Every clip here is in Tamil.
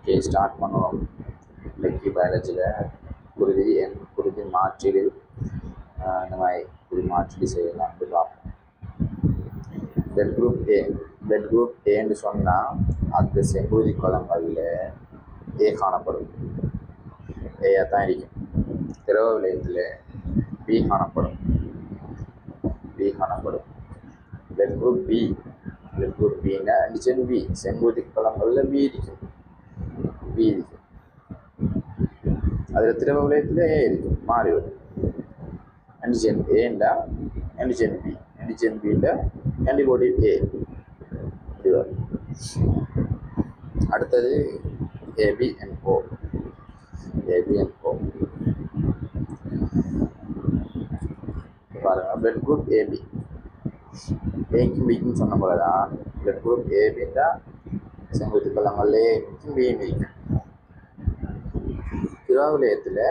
ஓகே ஸ்டார்ட் பண்ணுவோம் லக்கி பயாலஜியில் குருதி என் குருதி மாற்றீடு. இந்த மாதிரி குருதி மாற்றீடு செய்யலாம் பார்ப்போம். Blood group A blood group ஏன்னு சொன்னால் அந்த செங்குருதி குளங்களில் ஏ காணப்படும். ஏயாக தான் இருக்கும். திரவ விளையத்தில் பி காணப்படும். பி காணப்படும். Blood group B blood group பின்னா அண்டிஜன் பி செங்குருதி குழம்புல பி இருக்கும். பி அதில் திரவ விளையத்தில் ஏ இருக்கும் மாறிவிடும் ஆன்டிஜென் ஏண்டா ஆன்டிஜென் பி ஆன்டிஜென் பியில் ஆன்டிபாடி ஏ அடுத்தது A B and O A B and O பாருங்க பிளட் குரூப் ஏபி ஏக்கும் பிக்கும் சொன்ன போல தான் பிளட் குரூப் ஏபின்னா செங்குத்து கலங்கள்ல ஏக்கும் பியும் திராவிலயத்தில்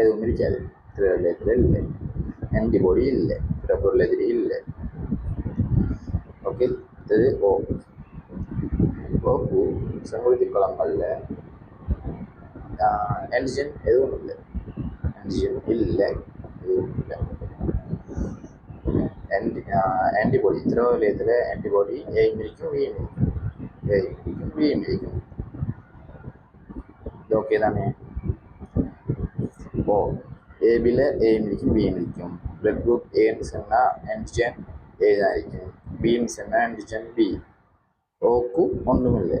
எதுவும் இருக்காது திராவிலயத்தில் இல்லை. ஆன்டிபாடி இல்லை பிறப்பொருள் எதிரி இல்லை. ஓகே இது ஓ ஓப்பு சங்குருதி குளங்களில் ஆன்டிஜன் எதுவும் இல்லை. ஆன்டிஜன் இல்லை எதுவும் இல்லை. ஆன்டி ஆன்டிபாடி திரவலயத்தில் ஆன்டிபாடி ஏ இருக்கும் வி இருக்கும் ஏ இருக்கும் வி இருக்கும் இது ஓகே தானே? ஓ ஏபியில் ஏயும் இருக்கும் பியும் இருக்கும் பிளட் குரூப் ஏன்னு சொன்னால் ஆன்டிஜன் ஏ தான் இருக்கும் பின்னு சொன்னால் ஆன்டிஜன் பி ஓக்கு ஒன்றும் இல்லை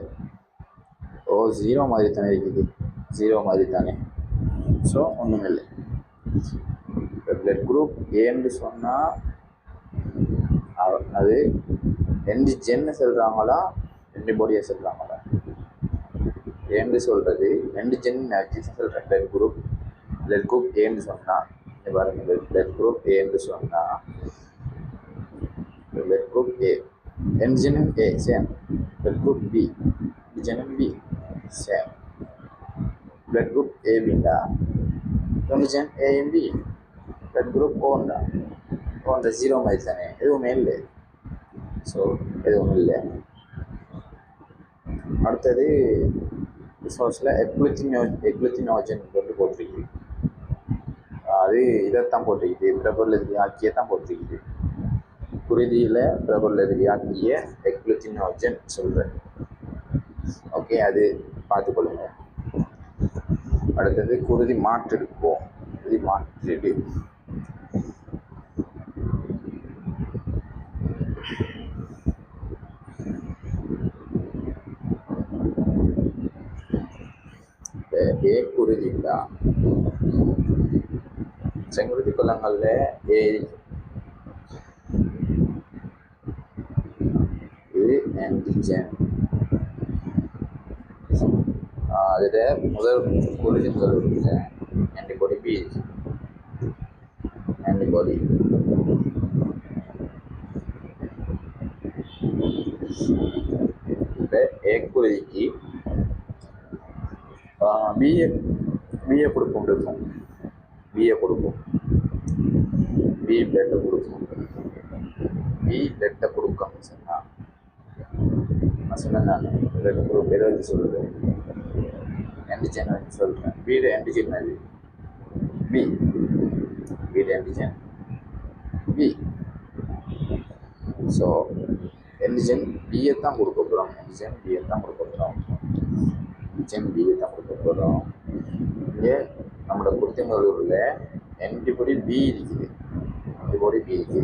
ஓ ஜீரோ மாதிரி தானே இருக்குது ஜீரோ மாதிரி தானே ஸோ ஒன்றும் இல்லை பிளட் குரூப் ஏன்னு சொன்னால் அது ரெண்டு ஜென்னு சொல்கிறாங்களா ரெண்டு பாடியை சொல்கிறாங்களா ஏன்னு சொல்கிறது ரெண்டு ஜென் வச்சு சொல்கிறேன் பிளட் குரூப் பிளட் குரூப் ஏன்னு சொன்னால் இங்கே பாருங்கள் பிளட் குரூப் ஏன்னு சொன்னால் blood group A என்ஜினும் A same blood group B என்ஜினும் B same blood group A ஏபிண்டா antigen ஏயும் பி பிளட் குரூப் ஓண்டா ஓண்ட ஜீரோ மாதிரி தானே எதுவுமே இல்லை ஸோ எதுவும் இல்லை அடுத்தது ரிசோர்ஸில் எக்லுத்தினோ எக்லுத்தினோஜன் கொண்டு போட்டிருக்கு அது இதைத்தான் போட்டிருக்குது. பிரபல எதிரியாக்கிய தான் போட்டிருக்குது. குருதியில் பிரபல எதிரியாக்கிய எக்லுத்தினோஜன் சொல்கிறேன் ஓகே அது பார்த்துக்கொள்ளுங்க அடுத்தது குருதி மாற்றெடுப்போம் குருதி மாற்றீடு ஏ குருதிண்டா செங்குருதி குளங்களில் ஏ இது ஆன்டிஜன் அதில் முதல் குருதி முதல் இருக்கு ஆன்டிபாடி பி ஆன்டிபாடி இப்போ ஏ குருதிக்கு பிஏ பிஏ கொடுப்போம் இருக்கும் பிஏ கொடுப்போம். பி பிளட்டை கொடுக்கும் பி பிளட்டை கொடுக்காம சொன்னால் நான் சொன்னேன் நான் ரெண்டு குரூப் எதை வச்சு சொல்கிறேன் ஆன்டிஜன் வச்சு சொல்கிறேன் வீடு ஆன்டிஜன் அது. பி வீடு antigen B so antigen B A தான் கொடுக்க போகிறோம் ஆன்டிஜன் பிஏ தான் கொடுக்க போகிறோம் ஆன்டிஜன் பிஏ தான் கொடுக்க போகிறோம் ஏ நம்மளோட குருத்தங்களூரில் ஆன்டிபாடி பி இருக்குது. ஆன்டிபாடி பி இருக்குது.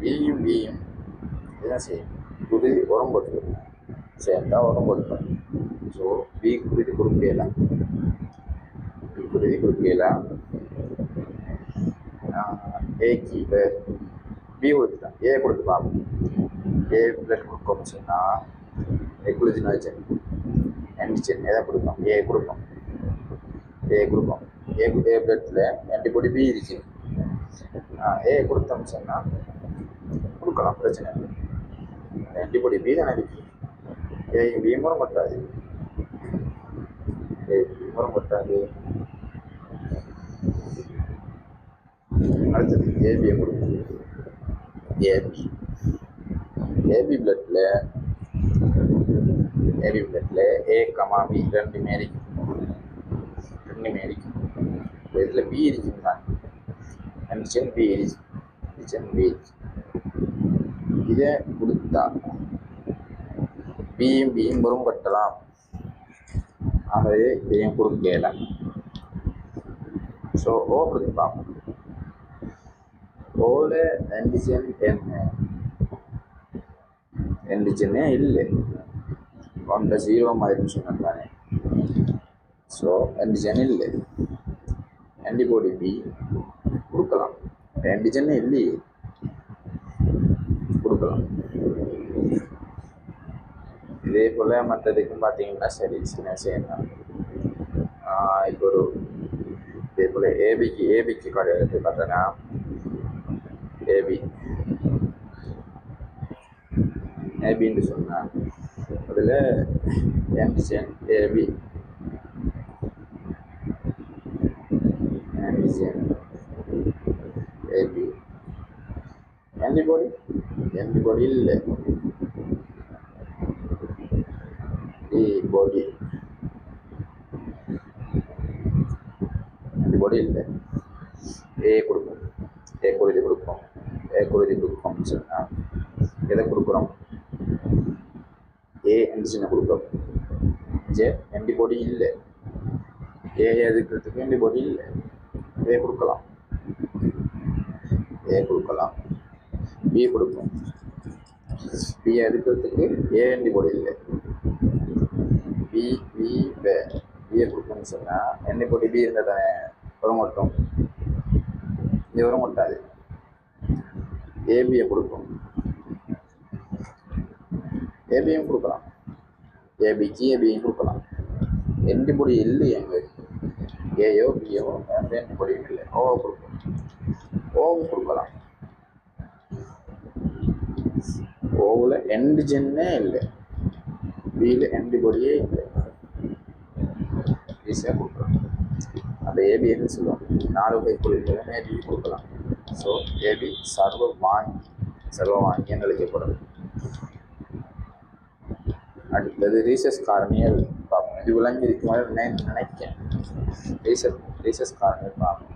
பியும் பியும் இதுதான் செய்யும் குருதி உரம் போட்டுக்கணும் சேர்ந்தால் உரம் போட்டுக்கணும் ஸோ பி குருதி கொடுக்கலாம் பி குருதி கொடுக்கலாம் ஏக்கு இப்போ பி கொடுத்துட்டான். ஏ கொடுத்து பார்ப்போம். ஏ பிளட் கொடுக்கோம்னு சொன்னால் எக்குலிஜினோஜன் ஆன்டிஜன் எதை கொடுப்போம். ஏ கொடுப்போம். ஏ கொடுப்போம். ஏ ஏ பிளட்டில் ஆன்டிபாடி பி இருக்கு. ஏ கொடுத்தோம்னு சொன்னால் கொடுக்கலாம் பிரச்சனை இல்லை. ஆன்டிபாடி பி தானே இருக்கு. ஏ பி முறம் கொட்டாது ஏ முறம் கொட்டாது அடுத்தது ஏபியை கொடுக்கும் ஏபி ஏபி பிளட்டில் ஏபி பிளட்டில் ஏ கமா பி ரெண்டுமே இருக்கும் ரெண்டுமே இருக்கும் இதில் பி இருக்கும் தான் கண்டிஷன் பி இருக்கு. கண்டிஷன் பி இதை கொடுத்தா பியும் பியும் முரும்பட்டலாம் கட்டலாம் ஆகவே இதையும் கொடுக்கல. ஸோ ஓ கொடுத்து ஓல ரெண்டு சென் என்ன? சென்னே இல்லை. கொண்ட ஜீரோ மாதிரி சொன்னானே ஸோ ஆன்டிஜன் இல்லை. ஆன்டிபாடி பி கொடுக்கலாம் ஆன்டிஜனே இல்லையே. கொடுக்கலாம். இதே போல் மற்றதுக்கும் பார்த்தீங்கன்னா சரி சின்ன செய்யணும் இப்போ ஒரு இதே போல் ஏபிக்கு ஏபிக்கு கடை எடுத்து பார்த்தோன்னா ஏபி ஏபின்னு சொன்னால் அதில் antigen AB antigen AB anybody? Anybody இல்லை. பாடி ஆன்டிபாடி இல்லை. ஏ கொடுக்கும். ஏ குருதி கொடுக்கும். ஏ குருதி கொடுக்கும்னு சொன்னால் எதை கொடுக்குறோம்? ஏ ஆன்டிஜனை கொடுக்குறோம். ஜே ஆன்டிபாடி இல்லை. ஏ எதுக்கிறதுக்கு ஆன்டிபாடி இல்லை. ஏ கொடுக்கலாம். ஏ கொடுக்கலாம். பி கொடுக்கும் பிஏ எடுக்கிறதுக்கு ஏ ஆன்டிபாடி இல்லை. பி பி பே பியை கொடுக்குன்னு சொன்னால் ஆன்டிபாடி பி இருந்தால் தானே வர மாட்டோம் இது ஏபிஏ ஏபியை கொடுக்கும் ஏபியும் கொடுக்கலாம். ஏபிக்கு ஏபியும் கொடுக்கலாம். ஆன்டிபாடி இல்லை எங்க ஏயோ பியோ எந்த ஆன்டிபாடியும் இல்லை. ஓ கொடுக்கும் ஓவும் கொடுக்கலாம். ஓவில் என்டிஜன்னே இல்லை. பியில் ஆன்டிபாடியே இல்லை. ஈஸியாக கொடுக்கலாம். அந்த ஏபிஎன்னு சொல்லுவோம் நாலு வகை பொருட்களை ஏபி கொடுக்கலாம். ஸோ ஏபி சர்வ வாங்கி சர்வ வாங்கி அழைக்கப்படும். அடுத்தது ரீசஸ் காரணியல் பார்ப்போம் இது விளங்கி இருக்குமாறு நினைக்கிறேன் ரீசஸ் ரீசஸ் காரணியல் பார்ப்போம்